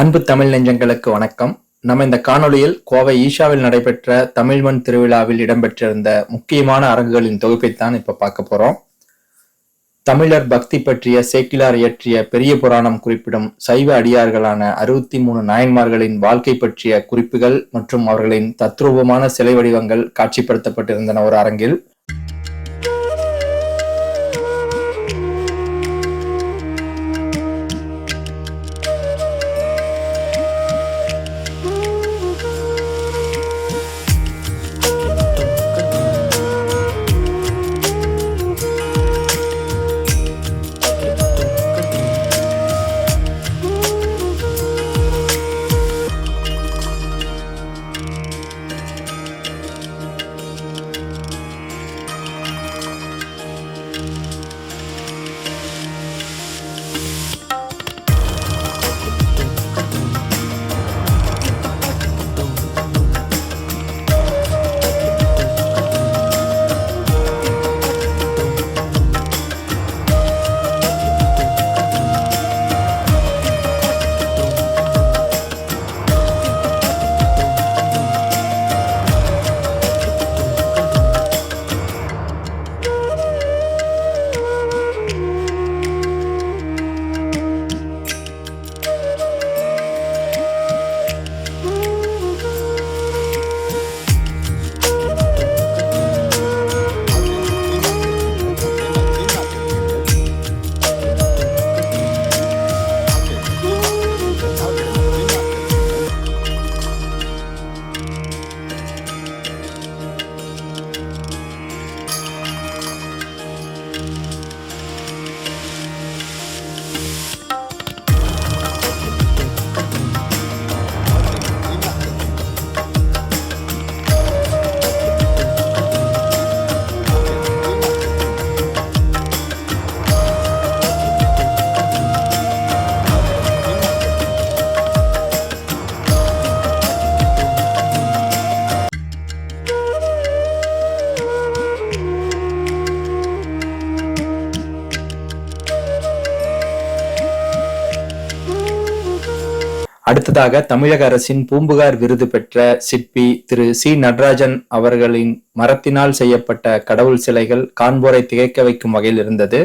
அன்பு தமிழ் நெஞ்சங்களுக்கு வணக்கம். நம்ம இந்த காணொளியில் கோவை ஈஷாவில் நடைபெற்ற தமிழ்மண் திருவிழாவில் இடம்பெற்றிருந்த முக்கியமான அரங்குகளின் தொகுப்பைத்தான் இப்ப பார்க்க போறோம். தமிழர் பக்தி பற்றிய சேக்கிலார் இயற்றிய பெரிய புராணம் குறிப்பிடும் சைவ அடியார்களான அறுபத்தி மூணு நாயன்மார்களின் வாழ்க்கை பற்றிய குறிப்புகள் மற்றும் அவர்களின் தத்ரூபமான சிலை வடிவங்கள் காட்சிப்படுத்தப்பட்டிருந்தன ஒரு அரங்கில். அடுத்ததாக தமிழக அரசின் பூம்புகார் விருது பெற்ற சிற்பி திரு சி. நடராஜன் அவர்களின் மரத்தினால் செய்யப்பட்ட கடவுள் சிலைகள் காண்போரை திகைக்க வைக்கும் வகையில் இருந்தது.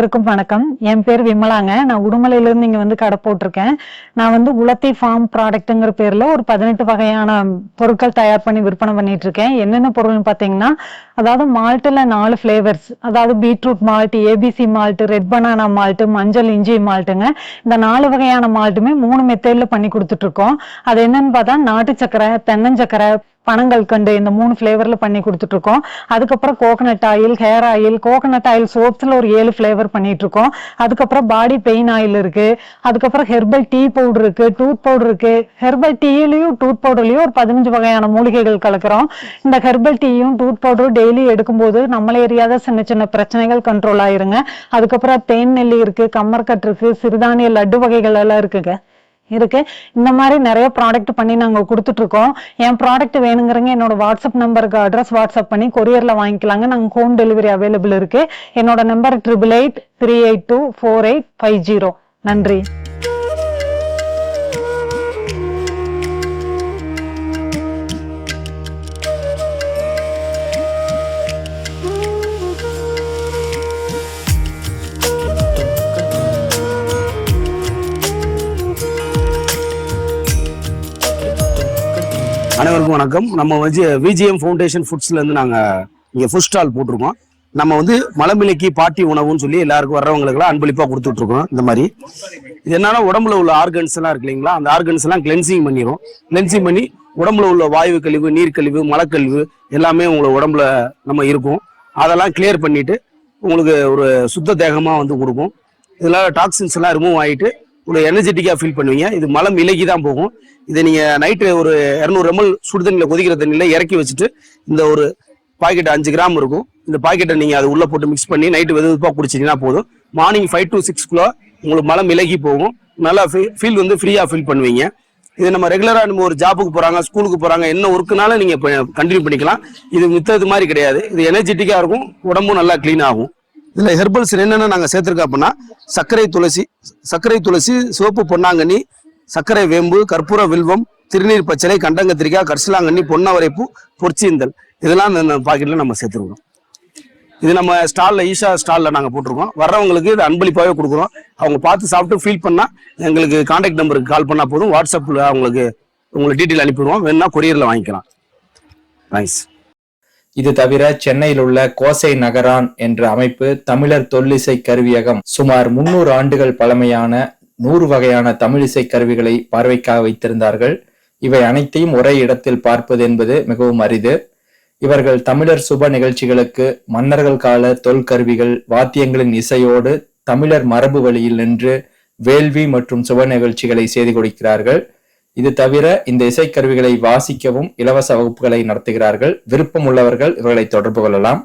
அனைவருக்கும் வணக்கம். என் பேர் விமலாங்க. நான் உடுமலையிலிருந்து இங்கே வந்து கடை போட்டிருக்கேன். நான் வந்து உலத்தை ஃபார்ம் ப்ராடக்ட்ங்கிற பேர்ல ஒரு பதினெட்டு வகையான பொருட்கள் தயார் பண்ணி விற்பனை பண்ணிட்டு இருக்கேன். என்னென்ன பொருள்னு பாத்தீங்கன்னா அதாவது மால்ட்டில் நாலு ஃப்ளேவர்ஸ் அதாவது beetroot malt ABC malt red banana malt மஞ்சள் இஞ்சி மால்ட்டுங்க இந்த நாலு வகையான மால்ட்டுமே மூணு மெத்தேடில் பண்ணி கொடுத்துட்ருக்கோம் அது என்னன்னு பார்த்தா நாட்டு சக்கரை தென்னஞ்சக்கரை பனங்கள் கண்டு இந்த மூணு ஃப்ளேவரில் பண்ணி கொடுத்துட்ருக்கோம். அதுக்கப்புறம் coconut oil hair oil coconut oil சோப்ஸில் ஒரு ஏழு ஃப்ளேவர் பண்ணிகிட்ருக்கோம் அதுக்கப்புறம் பாடி பெயின் ஆயில் இருக்குது அதுக்கப்புறம் ஹெர்பல் டீ பவுடர் இருக்குது டூத் பவுடர் இருக்குது ஹெர்பல் டீலையும் டூத் பவுடர்லையும் ஒரு பதினஞ்சு வகையான மூலிகைகள் கலக்கிறோம். இந்த ஹெர்பல் டீயும் டூத் பவுடரும் டெய்லி எடுக்கும்போது நம்மளே எரியாத சின்ன சின்ன பிரச்சனைகள் கண்ட்ரோல் ஆயிருங்க. அதுக்கப்புறம் தேன் நெல்லி இருக்குது கம்மர்கட் இருக்குது சிறுதானிய லட்டு வகைகள் எல்லாம் இருக்குங்க. இருக்கு. இந்த மாதிரி நிறைய ப்ராடக்ட் பண்ணி நாங்க கொடுத்துட்டு இருக்கோம் என் ப்ராடக்ட் வேணுங்கிறங்க என்னோட வாட்ஸ்அப் நம்பருக்கு அட்ரஸ் வாட்ஸ்அப் பண்ணி கொரியர்ல வாங்கிக்கலாங்க. நாங்க ஹோம் டெலிவரி அவைலபிள் இருக்கு. என்னோட number triple eight three eight two four eight five zero நன்றி. அனைவருக்கும் வணக்கம். நம்ம வந்து விஜிஎம் ஃபவுண்டேஷன் ஃபுட்ஸ்லேருந்து நாங்கள் இங்கே ஃபுட் ஸ்டால் போட்டிருக்கோம். நம்ம வந்து மலமிலைக்கு பாட்டி உணவுன்னு சொல்லி எல்லாருக்கும் வர்றவங்களுக்குலாம் அன்பளிப்பா கொடுத்துட்டு இருக்கோம் இந்த மாதிரி. இது என்னன்னா உடம்புல உள்ள ஆர்கன்ஸ் எல்லாம் இருக்கு இல்லைங்களா? அந்த ஆர்கன்ஸ் எல்லாம் கிளென்சிங் பண்ணிடும் கிளென்சிங் பண்ணி உடம்புல உள்ள வாயு கழிவு நீர்க்கழிவு மலக்கழிவு எல்லாமே உங்களை உடம்புல நம்ம இருக்கும். அதெல்லாம் கிளியர் பண்ணிட்டு உங்களுக்கு ஒரு சுத்த தேகமா வந்து கொடுக்கும். இதெல்லாம் டாக்ஸின்ஸ் எல்லாம் ரிமூவ் ஆகிட்டு உங்களுக்கு எனர்ஜெட்டிக்காக ஃபீல் பண்ணுவீங்க. இது மலம் விலகி தான் போகும். இதை நீங்கள் நைட்டு ஒரு இரநூறு எம்எல் சுடு தண்ணியில் கொதிக்கிற தண்ணியில் இறக்கி வச்சுட்டு இந்த ஒரு பாக்கெட் அஞ்சு கிராம் இருக்கும். இந்த பாக்கெட்டை நீங்கள் அது உள்ளே போட்டு மிக்ஸ் பண்ணி நைட்டு வெது வெதுப்பாக குடிச்சிங்கன்னா போதும். மார்னிங் ஃபைவ் டு கிலோ உங்களுக்கு மலம் விலகி போகும். நல்லா ஃபீல் வந்து ஃப்ரீயாக ஃபீல் பண்ணுவீங்க. இது நம்ம ரெகுலராக நம்ம ஒரு ஜாப்புக்கு போகிறாங்க ஸ்கூலுக்கு போகிறாங்க என்ன ஒர்க்குனாலும் நீங்கள் கண்டினியூ பண்ணிக்கலாம். இது மித்தது மாதிரி கிடையாது. இது எனர்ஜெட்டிக்காக இருக்கும். உடம்பும் நல்லா க்ளீன் ஆகும். இதில் ஹெர்பல்ஸ் என்னென்ன நாங்கள் சேர்த்துருக்கோம் அப்படின்னா சர்க்கரை துளசி சர்க்கரை துளசி சிவப்பு பொன்னாங்கண்ணி சர்க்கரை வேம்பு கற்பூர வில்வம் திருநீர் பச்சளை கண்டங்கத்திரிக்காய் கரிசலாங்கண்ணி பொன்னவரைப்பூ பொற்சீந்தல். இதெல்லாம் இந்த பாக்கெட்டில் நம்ம சேர்த்துருக்கோம். இது நம்ம ஸ்டாலில் ஈஷா ஸ்டாலில் நாங்கள் போட்டிருக்கோம். வர்றவங்களுக்கு இது அன்பளிப்பாகவே கொடுக்குறோம். அவங்க பார்த்து சாப்பிட்டு ஃபீல் பண்ணால் எங்களுக்கு காண்டாக்ட் நம்பருக்கு கால் பண்ணால் போதும். வாட்ஸ்அப்பில் அவங்களுக்கு உங்களுக்கு டீட்டெயில் அனுப்பிடுவோம். வேணுன்னா கொரியரில் வாங்கிக்கலாம். தேங்க்ஸ் இது தவிர சென்னையில் உள்ள கோசை நகரான் என்ற அமைப்பு தமிழர் தொல்லிசை கருவியகம் சுமார் முன்னூறு ஆண்டுகள் பழமையான நூறு வகையான தமிழிசை கருவிகளை பார்வைக்காக வைத்திருந்தார்கள். இவை அனைத்தையும் ஒரே இடத்தில் பார்ப்பது என்பது மிகவும் அரிது. இவர்கள் தமிழர் சுப நிகழ்ச்சிகளுக்கு மன்னர்கள் கால தொல்கருவிகள் வாத்தியங்களின் இசையோடு தமிழர் மரபு வழியில் நின்று வேள்வி மற்றும் சுப நிகழ்ச்சிகளை செய்து கொடுக்கிறார்கள். இது தவிர இந்த இசைக்கருவிகளை வாசிக்கவும் இலவச வகுப்புகளை நடத்துகிறார்கள். விருப்பம் உள்ளவர்கள் இவர்களை தொடர்பு கொள்ளலாம்.